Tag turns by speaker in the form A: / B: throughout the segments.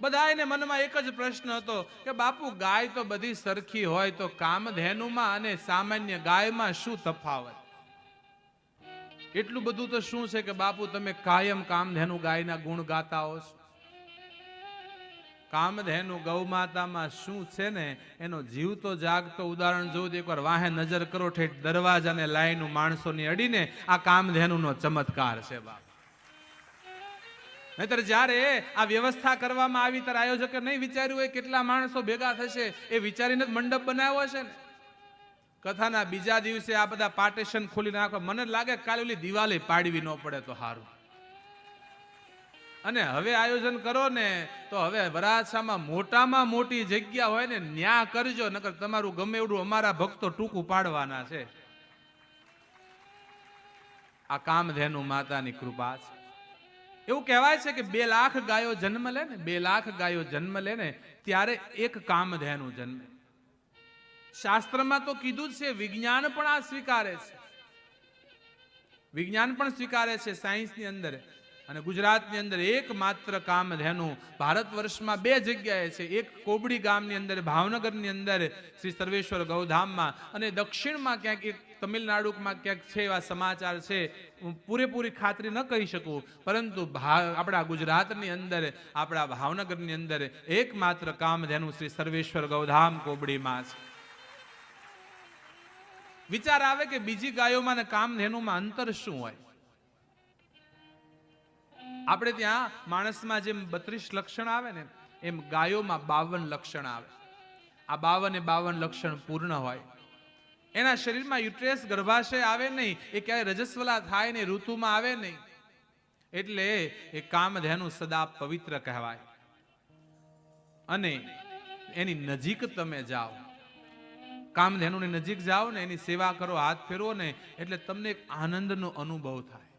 A: બધાયને મનમાં એક જ પ્રશ્ન હતો કે બાપુ, ગાય તો બધી સરખી હોય તો કામધેનુમાં અને સામાન્ય ગાયમાં શું તફાવત? એટલું બધું તો શું છે કે બાપુ, તમે કાયમ કામધેનુ ગાયના ગુણ ગાતા હો છો? કામધેનુ ગૌમાતામાં શું છે ને, એનો જીવ તો જાગતો. ઉદાહરણ જોઉં એકવાર વાહે નજર કરો ઠેઠ દરવાજાને લાઈનું માણસોની અડીને આ કામધેનુનો ચમત્કાર છે બાપ. નહીતર જ્યારે આ વ્યવસ્થા કરવામાં આવી, ત્યારે આયોજકે નહીં વિચાર્યું હોય કેટલા માણસો ભેગા થશે, એ વિચારીને જ મંડપ બનાવ્યો છે ને. કથાના બીજા દિવસે આ બધા પાર્ટેશન ખોલી નાખવા. મને લાગે કાલે ઓલી દિવાલે પાડવી ન પડે તો સારું અને હવે આયોજન કરો ને, તો હવે વરાછામાં મોટામાં મોટી જગ્યા હોય ને, ન્યા કરજો, નકર તમારું ગમે એવડું અમારા ભક્તો ટૂંકું પાડવાના છે. આ કામધેનુ માતાની કૃપા છે. એવું કહેવાય છે કે બે લાખ ગાયો જન્મ લે ને, બે લાખ ગાયો જન્મ લે ને, ત્યારે એક કામધેનુ જન્મે. શાસ્ત્રમાં તો કીધું છે, વિજ્ઞાન પણ આ સ્વીકારે છે. વિજ્ઞાન પણ સ્વીકારે છે સાયન્સની અંદર. અને ગુજરાતની અંદર એકમાત્ર કામ ધેનું ભારત વર્ષમાં બે જગ્યાએ છે. એક કોબડી ગામની અંદર, ભાવનગરની અંદર, શ્રી સર્વેશ્વર ગૌધામમાં અને દક્ષિણમાં ક્યાંક એક તમિલનાડુમાં ક્યાંક છે એવા સમાચાર છે. હું પૂરેપૂરી ખાતરી ન કહી શકું, પરંતુ આપણા ગુજરાતની અંદર, આપણા ભાવનગરની અંદર એકમાત્ર કામ ધેનું શ્રી સર્વેશ્વર ગૌધામ કોબડીમાં છે. વિચાર આવે કે બીજી ગાયોમાં અને કામધેનુમાં અંતર શું હોય? આપણે ત્યાં માણસમાં જેમ બત્રીસ લક્ષણ આવે ને, એમ ગાયોમાં બાવન લક્ષણ આવે. આ બાવન એ બાવન લક્ષણ પૂર્ણ હોય. એના શરીરમાં યુટ્રેસ ગર્ભાશય આવે નહીં, એ ક્યાંય રજસ્વલા થાય ને ઋતુમાં આવે નહીં. એટલે એ કામધેનુ સદા પવિત્ર કહેવાય. અને એની નજીક તમે જાઓ. કામધેનુની નજીક જાઓ ને, એની સેવા કરો, હાથ ફેરવો ને, એટલે તમને એક આનંદનો અનુભવ થાય.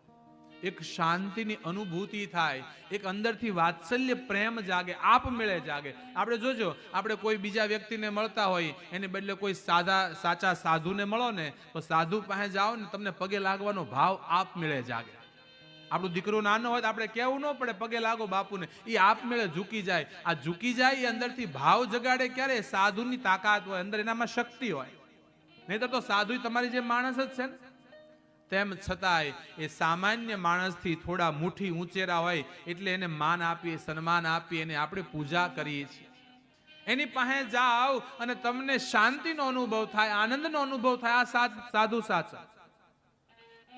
A: એક શાંતિની અનુભૂતિ થાય, એક અંદરથી વાત્સલ્ય પ્રેમ જાગે આપમેળે જાગે. આપણે જોજો, આપણે કોઈ બીજા વ્યક્તિને મળતા હોય, એને બદલે કોઈ સાદા સાચા સાધુને મળો ને, તો સાધુ પાસે જાઓ ને તમને પગે લાગવાનો ભાવ આપમેળે જાગે. આપણું દીકરો નાનો હોય તો આપણે કેવું ન પડે, પગે લાગો બાપુને. એ આપમેળે ઝૂકી જાય. આ ઝૂકી જાય એ અંદરથી ભાવ જગાડે ક્યારે? સાધુની તાકાત હોય, અંદર એનામાં શક્તિ હોય. નહીતર તો સાધુ તમારી જે માણસ જ છે ને. તેમ છતાંય એ સામાન્ય માણસથી થોડા મુઠ્ઠી ઊંચેરા હોય એટલે એને માન આપીએ, સન્માન આપીએ એને આપણે પૂજા કરીએ છીએ. એની પાસે જાઓ અને તમને શાંતિનો અનુભવ થાય, આનંદનો અનુભવ થાય, આ સાધુ સાચા.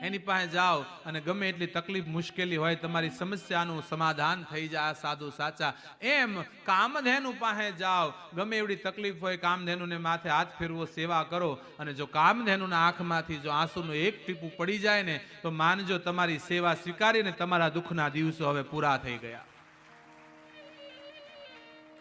A: એની પાસે જાઓ અને ગમે એટલી તકલીફ મુશ્કેલી હોય તમારી સમસ્યાનું સમાધાન થઈ જાય, સાધુ સાચા. એમ કામધેનુ પાસે જાઓ. ગમે એવડી તકલીફ હોય કામધેનુને માથે હાથ ફેરવો, સેવા કરો. અને જો કામધેનુના આંખમાંથી જો આંસુનું એક ટીપું પડી જાય ને, તો માનજો તમારી સેવા સ્વીકારીને તમારા દુઃખના દિવસો હવે પૂરા થઈ ગયા.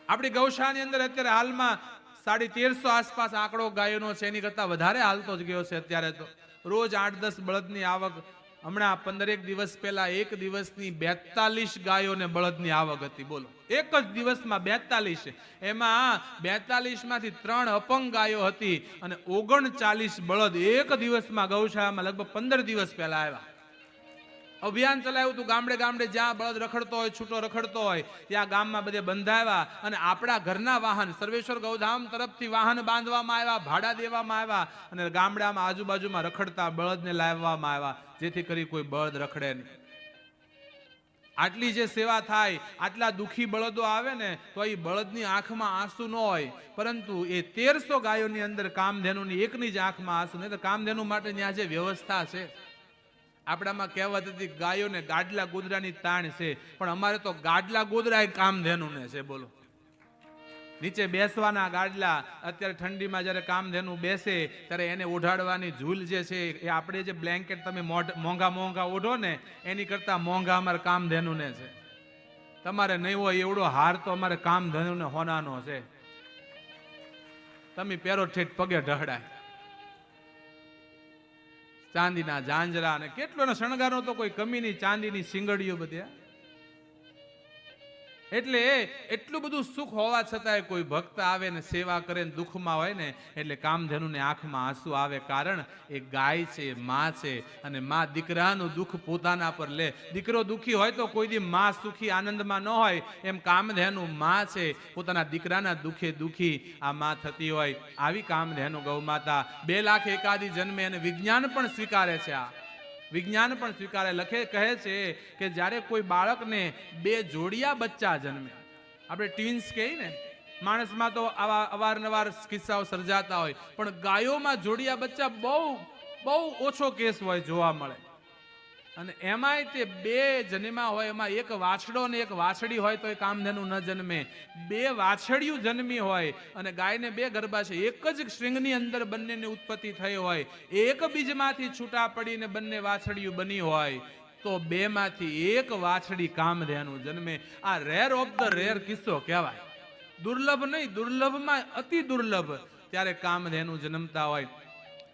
A: આપણી ગૌશાળાની અંદર અત્યારે હાલમાં સાડી તેરસો આસપાસ આંકડો ગાયોનો છે, એની કરતા વધારે હાલતો જ ગયો છે અત્યારે તો. રોજ આઠ દસ બળદની આવક. હમણાં પંદરેક દિવસ પહેલા એક દિવસની બેતાલીસ ગાયોને બળદની આવક હતી. બોલો. એક જ દિવસમાં બેતાલીસ. એમાં બેતાલીસમાંથી ત્રણ અપંગ ગાયો હતી અને ઓગણચાલીસ બળદ એક દિવસમાં ગૌશાળામાં લગભગ પંદર દિવસ પહેલા આવ્યા. અભિયાન ચલાવ્યું હતું. ગામડે ગામડે જ્યાં બળદ રખડતો હોય, છૂટો રખડતો હોય, ત્યાં ગામમાં બધે બંધાવ્યા અને આપણા ઘરના વાહન, સર્વેશ્વર ગૌધામ તરફથી વાહન બાંધવામાં આવ્યા, ભાડા દેવામાં આવ્યા અને ગામડામાં આજુબાજુમાં રખડતા બળદને લાવવામાં આવ્યા. જેથી કરી કોઈ બળદ રખડે નહીં આટલી જે સેવા થાય, આટલા દુઃખી બળદો આવે ને, તો એ બળદની આંખમાં આંસુ ન હોય. પરંતુ એ તેરસો ગાયોની અંદર કામધેનુની એકની જ આંખમાં આંસુ, નહીં તો કામધેનુ માટે ત્યાં જે વ્યવસ્થા છે આપણામાં કહેવત હતી ગાયોને ગાડલા ગોદરાની તાણ છે. પણ અમારે તો ગાડલા ગોદરા કામધેનુને છે, બોલો. નીચે બેસવાના ગાડલા, અત્યારે ઠંડીમાં જ્યારે કામધેનુ બેસે, ત્યારે એને ઓઢાડવાની ઝૂલ જે છે, એ આપણે જે બ્લેન્કેટ તમે મોંઘા મોંઘા ઓઢો ને, એની કરતાં મોંઘા અમારે કામધેનુને છે. તમારે નહીં હોય એવડો હાર તો અમારે કામધેનુને હોનાનો છે. તમે પહેરો ઠેઠ પગે ઢહડાય. ચાંદીના ઝાંઝરા અને કેટલો શણગારો તો કોઈ કમી નહીં ચાંદીની સિંગડીઓ બધી. એટલે એટલું બધું સુખ હોવા છતાંય કોઈ ભક્ત આવે ને સેવા કરે ને દુઃખમાં હોય ને, એટલે કામધેનુને આંખમાં આંસુ આવે કારણ એ ગાય છે, માં છે અને માં દીકરાનું દુઃખ પોતાના પર લે. દીકરો દુઃખી હોય તો કોઈ દી માં સુખી આનંદમાં ન હોય. એમ કામધેનુ માં છે, પોતાના દીકરાના દુઃખે દુઃખી આ માં થતી હોય. આવી કામધેનુ ગૌમાતા બે લાખ એકાદી જન્મે અને વિજ્ઞાન પણ સ્વીકારે છે આ. વિજ્ઞાન પણ સ્વીકારે, લખે, કહે છે કે જ્યારે કોઈ બાળકને બે જોડિયા બચ્ચા જન્મે, આપણે ટ્વિન્સ કહીએ ને, માણસમાં તો આવા અવારનવાર કિસ્સાઓ સર્જાતા હોય, પણ ગાયોમાં જોડિયા બચ્ચા બહુ બહુ ઓછો કેસ હોય જોવા મળે. અને એમાંય તે બે જન્મા હોય, એમાં એક વાછડો અને એક વાછડી હોય તો એ કામધેનું ન જન્મે. બે વાછડિયું જન્મી હોય અને ગાયને બે ગરબા છે. એક જ શ્રીંગની અંદર બંનેની ઉત્પત્તિ થઈ હોય. એક બીજમાંથી છૂટા પડીને બંને વાછડિયું બની હોય તો બેમાંથી એક વાછડી કામધેનું જન્મે. આ રેર ઓફ ધ રેર કિસ્સો કહેવાય. દુર્લભ નહીં, દુર્લભમાં અતિ દુર્લભ. ત્યારે કામધેનું જન્મતા હોય.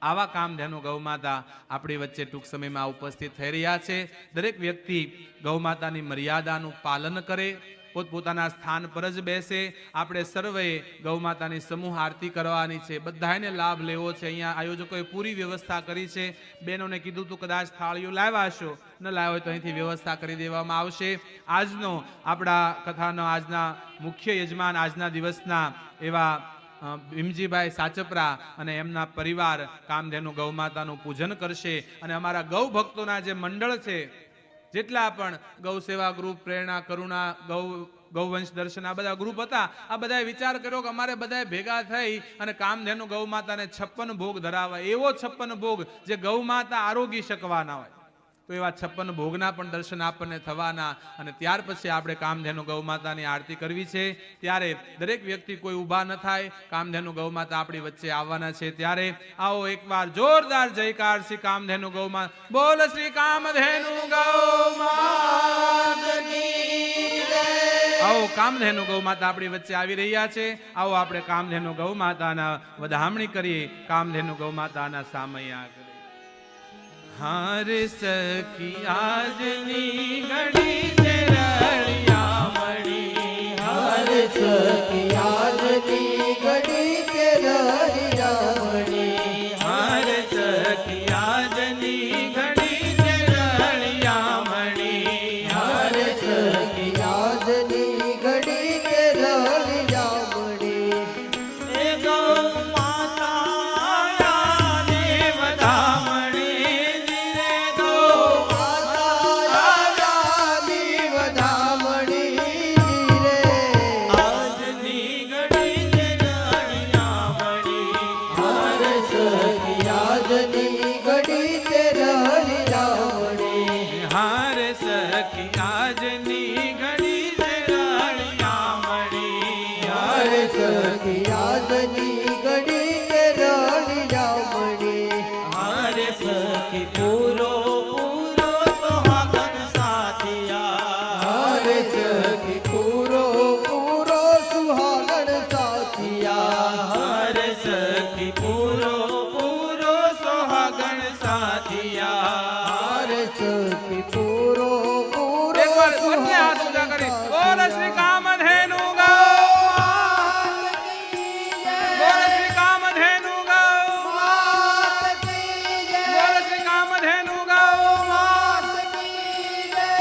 A: આવા કામધેનુ ગૌમાતા આપણી વચ્ચે ટૂંક સમયમાં ઉપસ્થિત થઈ રહ્યા છે. દરેક વ્યક્તિ ગૌમાતાની મર્યાદાનું પાલન કરે, પોતપોતાના સ્થાન પર જ બેસે. આપણે સર્વે ગૌમાતાની સમૂહ આરતી કરવાની છે. બધાને લાભ લેવો છે. અહીંયા આયોજકોએ પૂરી વ્યવસ્થા કરી છે. બહેનોને કીધું તું કદાચ થાળીઓ લાવ્યા છો ન લાવ્યો હોય તો અહીંથી વ્યવસ્થા કરી દેવામાં આવશે. આજનો આપણા કથાનો આજના મુખ્ય યજમાન આજના દિવસના એવા ભીમજીભાઈ સાચપરા અને એમના પરિવાર કામધેનુ ગૌમાતાનું પૂજન કરશે અને અમારા ગૌ ભક્તોના જે મંડળ છે, જેટલા પણ ગૌ સેવા ગ્રુપ, પ્રેરણા, કરુણા, ગૌ ગૌવંશ દર્શન, આ બધા ગ્રુપ હતા, આ બધાએ વિચાર કર્યો કે અમારે બધાએ ભેગા થઈ અને કામધેનુ ગૌ માતાને છપ્પન ભોગ ધરાવે એવો છપ્પન ભોગ જે ગૌ માતા આરોગી શકવાના હોય. તો એવા છપ્પન ભોગના પણ દર્શન આપણને થવાના અને ત્યાર પછી આપણે કામધેનુ ગૌ માતાની આરતી કરવી છે. ત્યારે દરેક વ્યક્તિ કોઈ ઊભા ન થાય. કામધેનુ ગૌ માતા આપણી વચ્ચે આવવાના છે. ત્યારે આવો એકવાર જોરદાર જયકાર શ્રી કામધેનુ ગૌ માતા બોલ શ્રી કામધેનુ ગૌ આવો કામધેનુ ગૌ માતા આપણી વચ્ચે આવી રહ્યા છે. આવો આપણે કામધેનુ ગૌ માતાના વધામણી કરીએ. કામધેનુ ગૌ માતાના સામૈયા હાર સખી આજની ઘડી
B: સખી આજની ઘડી
A: છે રળિયા મળી
B: હર સખી આજની ઘડી કે રળિયામણી. હાર સખી
A: પૂરો પૂરો સોહાગન સાથિયા
B: હર સખી પૂરો પૂરો સુહાગણ સાથિયા
A: હાર સખી પૂરો પૂરો સોહાગન સાથિયા
B: હર સખી